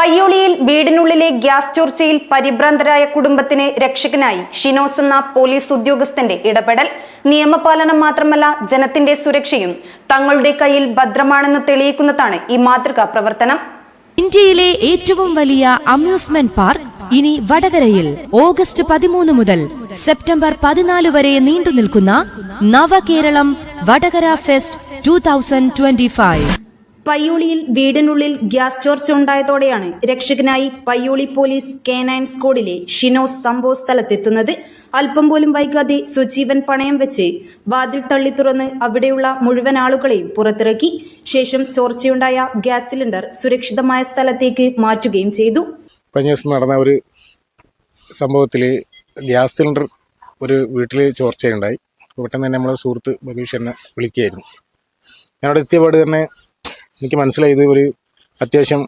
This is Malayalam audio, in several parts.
പയ്യോളിയിൽ വീടിനുള്ളിലെ ഗ്യാസ് ചോർച്ചയിൽ പരിഭ്രാന്തരായ കുടുംബത്തിന് രക്ഷകനായി ഷിനോസ് എന്ന പോലീസ് ഉദ്യോഗസ്ഥന്റെ ഇടപെടൽ. നിയമപാലനം മാത്രമല്ല ജനത്തിന്റെ സുരക്ഷയും തങ്ങളുടെ കയ്യിൽ ഭദ്രമാണെന്ന് തെളിയിക്കുന്നതാണ് ഈ മാതൃകാ പ്രവർത്തനം. ഇന്ത്യയിലെ ഏറ്റവും വലിയ അമ്യൂസ്മെന്റ് പാർക്ക് ഇനി വടകരയിൽ ഓഗസ്റ്റ് പതിമൂന്ന് മുതൽ സെപ്റ്റംബർ പതിനാല് വരെ നീണ്ടു നിൽക്കുന്ന Navakeralam Vadakara fest two thousand twenty five. പയ്യോളിയിൽ വീടിനുള്ളിൽ ഗ്യാസ് ചോർച്ച ഉണ്ടായതോടെയാണ് രക്ഷകനായി പയ്യോളി പോലീസ് കെ നയൻ സ്ക്വാഡിലെ ഷിനോസ് സംഭവ സ്ഥലത്തെത്തുന്നത്. അല്പം പോലും വൈകാതെ സുജീവൻ പണയം വെച്ച് വാതിൽ തള്ളി തുറന്ന് അവിടെയുള്ള മുഴുവൻ ആളുകളെയും പുറത്തിറക്കി. ശേഷം ചോർച്ചയുണ്ടായ ഗ്യാസ് സിലിണ്ടർ സുരക്ഷിതമായ സ്ഥലത്തേക്ക് മാറ്റുകയും ചെയ്തു. കഴിഞ്ഞ ദിവസം നടന്ന ഒരു സംഭവത്തിൽ ഗ്യാസ് സിലിണ്ടർ ഒരു വീട്ടിൽ ചോർച്ചയുണ്ടായി. പെട്ടെന്ന് തന്നെ നമ്മളെ സുഹൃത്ത് ബഗീഷ് എന്നെ വിളിക്കുകയായിരുന്നു. ഞാൻ അവിടെ എത്തിയപാട് തന്നെ എനിക്ക് മനസ്സിലായി ഇത് ഒരു അത്യാവശ്യം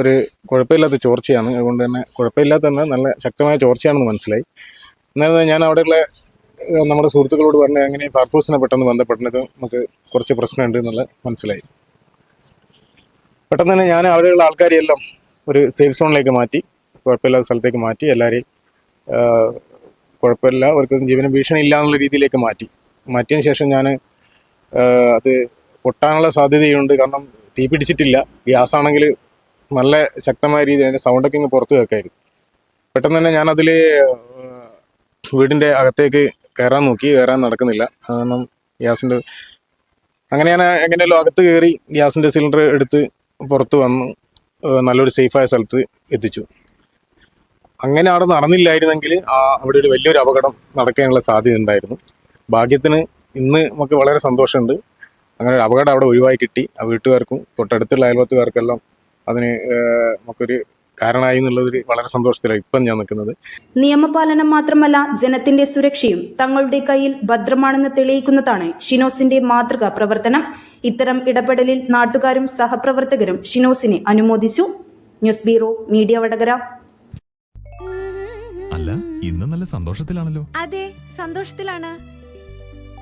ഒരു കുഴപ്പമില്ലാത്ത ചോർച്ചയാണ്. അതുകൊണ്ട് തന്നെ കുഴപ്പമില്ലാത്ത തന്നെ നല്ല ശക്തമായ ചോർച്ചയാണെന്ന് മനസ്സിലായി. എന്നാലും ഞാൻ അവിടെയുള്ള നമ്മുടെ സുഹൃത്തുക്കളോട് പറഞ്ഞ അങ്ങനെ ഫയർഫോഴ്സിനെ പെട്ടെന്ന് ബന്ധപ്പെട്ടത് നമുക്ക് കുറച്ച് പ്രശ്നമുണ്ട് എന്നുള്ളത് മനസ്സിലായി. പെട്ടെന്ന് തന്നെ ഞാൻ അവിടെയുള്ള ആൾക്കാരെയെല്ലാം ഒരു സേഫ് സോണിലേക്ക് മാറ്റി കുഴപ്പമില്ലാത്ത സ്ഥലത്തേക്ക് മാറ്റി എല്ലാവരെയും കുഴപ്പമില്ല അവർക്കൊന്നും ജീവന ഭീഷണി ഇല്ല എന്നുള്ള രീതിയിലേക്ക് മാറ്റി. മാറ്റിയതിന് ശേഷം ഞാൻ അത് പൊട്ടാനുള്ള സാധ്യതയുണ്ട്. കാരണം തീ പിടിച്ചിട്ടില്ല. ഗ്യാസ് ആണെങ്കിൽ നല്ല ശക്തമായ രീതിയിൽ അതിന്റെ സൗണ്ടൊക്കെ ഇങ്ങ് പുറത്ത് കേൾക്കായിരുന്നു പെട്ടെന്ന് തന്നെ ഞാനതിൽ വീടിന്റെ അകത്തേക്ക് കയറാൻ നോക്കി. കയറാൻ നടക്കുന്നില്ല. കാരണം ഗ്യാസിന്റെ അങ്ങനെ ഞാൻ എങ്ങനെയല്ലോ അകത്ത് കയറി ഗ്യാസിന്റെ സിലിണ്ടർ എടുത്ത് പുറത്ത് വന്നു നല്ലൊരു സേഫായ സ്ഥലത്ത് എത്തിച്ചു. അങ്ങനെ അവിടെ നടന്നില്ലായിരുന്നെങ്കിൽ ആ അവിടെ ഒരു വലിയൊരു അപകടം നടക്കാനുള്ള സാധ്യത ഉണ്ടായിരുന്നു. ഭാഗ്യത്തിന് ഇന്ന് നമുക്ക് വളരെ സന്തോഷമുണ്ട്. അങ്ങനെ ഒരു അപകടം അവിടെ ഒഴിവായി കിട്ടി. ആ വീട്ടുകാർക്കും തൊട്ടടുത്തുള്ള അയൽവത്തുകാർക്കെല്ലാം അതിന് നമുക്കൊരു കാരണമായി എന്നുള്ളതൊരു വളരെ സന്തോഷത്തിലാണ് ഇപ്പം ഞാൻ നിൽക്കുന്നത്. നിയമപാലനം മാത്രമല്ല ജനത്തിന്റെ സുരക്ഷയും തങ്ങളുടെ കയ്യിൽ ഭദ്രമാണെന്ന് തെളിയിക്കുന്നതാണ് ഷിനോസിന്റെ മാതൃകാ പ്രവർത്തനം. ഇത്തരം ഇടപെടലിൽ നാട്ടുകാരും സഹപ്രവർത്തകരും ഷിനോസിനെ അനുമോദിച്ചു. News Bureau Media Vadakara. അല്ല ഇന്ന് നല്ല സന്തോഷത്തിലാണല്ലോ. അതെ സന്തോഷത്തിലാണ്.